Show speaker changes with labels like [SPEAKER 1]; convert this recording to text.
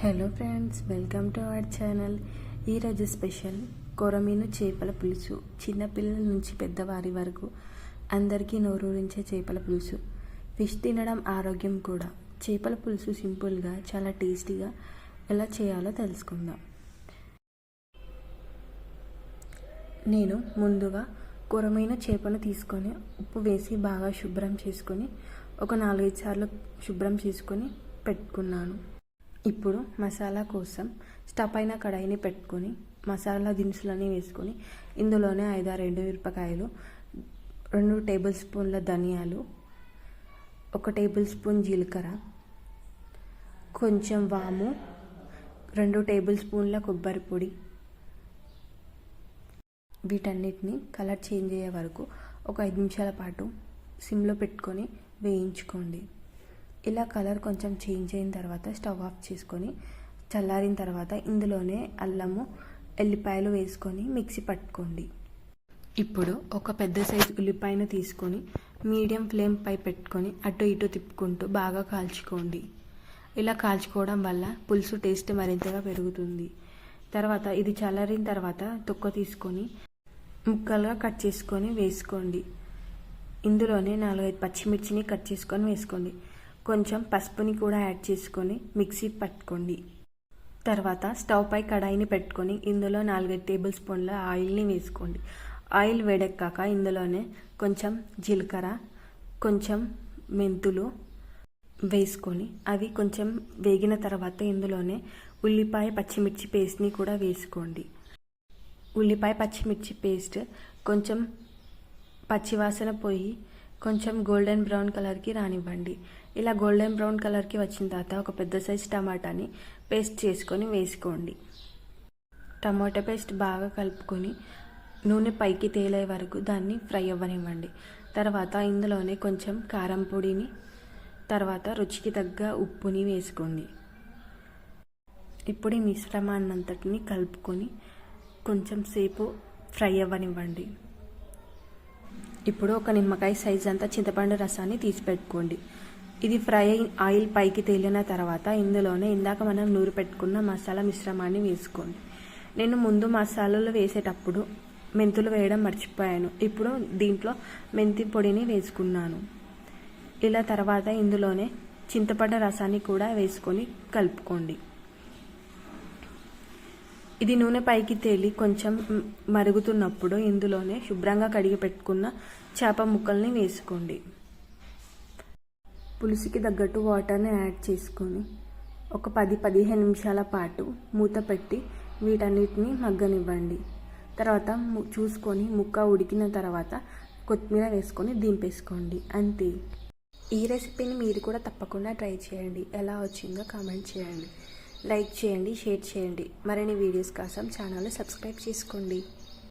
[SPEAKER 1] Hello friends welcome to our channel ఈరోజు special కొరమీను చేపల పులుసు. చిన్నపిల్లల నుంచి పెద్దవారి వరకు అందరికీ నోరూరించే చేపల పులుసు. ఫిష్ తినడం ఆరోగ్యం కూడా. చేపల పులుసు సింపుల్గా చాలా టేస్టీగా ఎలా చేయాలో తెలుసుకుందాం. నేను ముందుగా కొరమైన చేపను తీసుకొని ఉప్పు వేసి బాగా శుభ్రం చేసుకొని ఒక నాలుగైదు సార్లు శుభ్రం చేసుకొని పెట్టుకున్నాను. ఇప్పుడు మసాలా కోసం స్టవ్ పైన కడాయిని పెట్టుకొని మసాలా దినుసులన్నీ వేసుకొని ఇందులోనే ఐదారు ఎండు మిరపకాయలు రెండు టేబుల్ స్పూన్ల ధనియాలు ఒక టేబుల్ స్పూన్ జీలకర్ర కొంచెం వాము రెండు టేబుల్ స్పూన్ల కొబ్బరి పొడి. వీటన్నిటిని కలర్ చేంజ్ అయ్యే వరకు ఒక ఐదు నిమిషాల పాటు సిమ్లో పెట్టుకొని వేయించుకోండి. ఇలా కలర్ కొంచెం చేంజ్ అయిన తర్వాత స్టవ్ ఆఫ్ చేసుకొని చల్లారిన తర్వాత ఇందులోనే అల్లము ఎల్లిపాయలు వేసుకొని మిక్సీ పట్టుకోండి. ఇప్పుడు ఒక పెద్ద సైజు ఉల్లిపాయను తీసుకొని మీడియం ఫ్లేమ్ పై పెట్టుకొని అటు ఇటు తిప్పుకుంటూ బాగా కాల్చుకోండి. ఇలా కాల్చుకోవడం వల్ల పులుసు టేస్ట్ మరింతగా పెరుగుతుంది. తర్వాత ఇది చల్లారిన తర్వాత తొక్క తీసుకొని ముక్కలుగా కట్ చేసుకొని వేసుకోండి. ఇందులోనే నాలుగైదు పచ్చిమిర్చిని కట్ చేసుకొని వేసుకోండి. కొంచెం పసుపుని కూడా యాడ్ చేసుకొని మిక్సీ పట్టుకోండి. తర్వాత స్టవ్ పై కడాయిని పెట్టుకొని ఇందులో నాలుగైదు టేబుల్ స్పూన్ల ఆయిల్ని వేసుకోండి. ఆయిల్ వేడెక్కాక ఇందులోనే కొంచెం జీలకర్ర కొంచెం మెంతులు వేసుకొని అవి కొంచెం వేగిన తర్వాత ఇందులోనే ఉల్లిపాయ పచ్చిమిర్చి పేస్ట్ని కూడా వేసుకోండి. ఉల్లిపాయ పచ్చిమిర్చి పేస్ట్ కొంచెం పచ్చివాసన పోయి కొంచెం గోల్డెన్ బ్రౌన్ కలర్కి రానివ్వండి. ఇలా గోల్డెన్ బ్రౌన్ కలర్కి వచ్చిన తర్వాత ఒక పెద్ద సైజ్ టమాటాని పేస్ట్ చేసుకొని వేసుకోండి. టమాటా పేస్ట్ బాగా కలుపుకొని నూనె పైకి తేలే వరకు దాన్ని ఫ్రై అవ్వనివ్వండి. తర్వాత ఇందులోనే కొంచెం కారం పొడిని తర్వాత రుచికి తగ్గ ఉప్పుని వేసుకోండి. ఇప్పుడు ఈ మిశ్రమాన్నంతటిని కలుపుకొని కొంచెం సేపు ఫ్రై అవ్వనివ్వండి. ఇప్పుడు ఒక నిమ్మకాయ సైజ్ అంతా చింతపండు రసాన్ని తీసి పెట్టుకోండి ఇది ఫ్రై ఆయిల్ పైకి తేలిన తర్వాత ఇందులోనే ఇందాక మనం నూరు పెట్టుకున్న మసాలా మిశ్రమాన్ని వేసుకోండి. నేను ముందు మసాలాలు వేసేటప్పుడు మెంతులు వేయడం మర్చిపోయాను. ఇప్పుడు దీంట్లో మెంతి పొడిని వేసుకున్నాను. ఇలా తర్వాత ఇందులోనే చింతపండు రసాన్ని కూడా వేసుకొని కలుపుకోండి. ఇది నూనె పైకి తేలి కొంచెం మరుగుతున్నప్పుడు ఇందులోనే శుభ్రంగా కడిగి పెట్టుకున్న చేప ముక్కల్ని వేసుకోండి. పులుసుకి తగ్గట్టు వాటర్ని యాడ్ చేసుకొని ఒక పది పదిహేను నిమిషాల పాటు మూత పెట్టి వీటన్నిటిని మగ్గనివ్వండి. తర్వాత చూసుకొని ముక్క ఉడికిన తర్వాత కొత్తిమీర వేసుకొని దింపేసుకోండి. అంతే. ఈ రెసిపీని మీరు కూడా తప్పకుండా ట్రై చేయండి. ఎలా వచ్చిందో కామెంట్ చేయండి. లైక్ చేయండి షేర్ చేయండి. మరిన్ని వీడియోస్ కోసం ఛానల్ సబ్స్క్రైబ్ చేసుకోండి.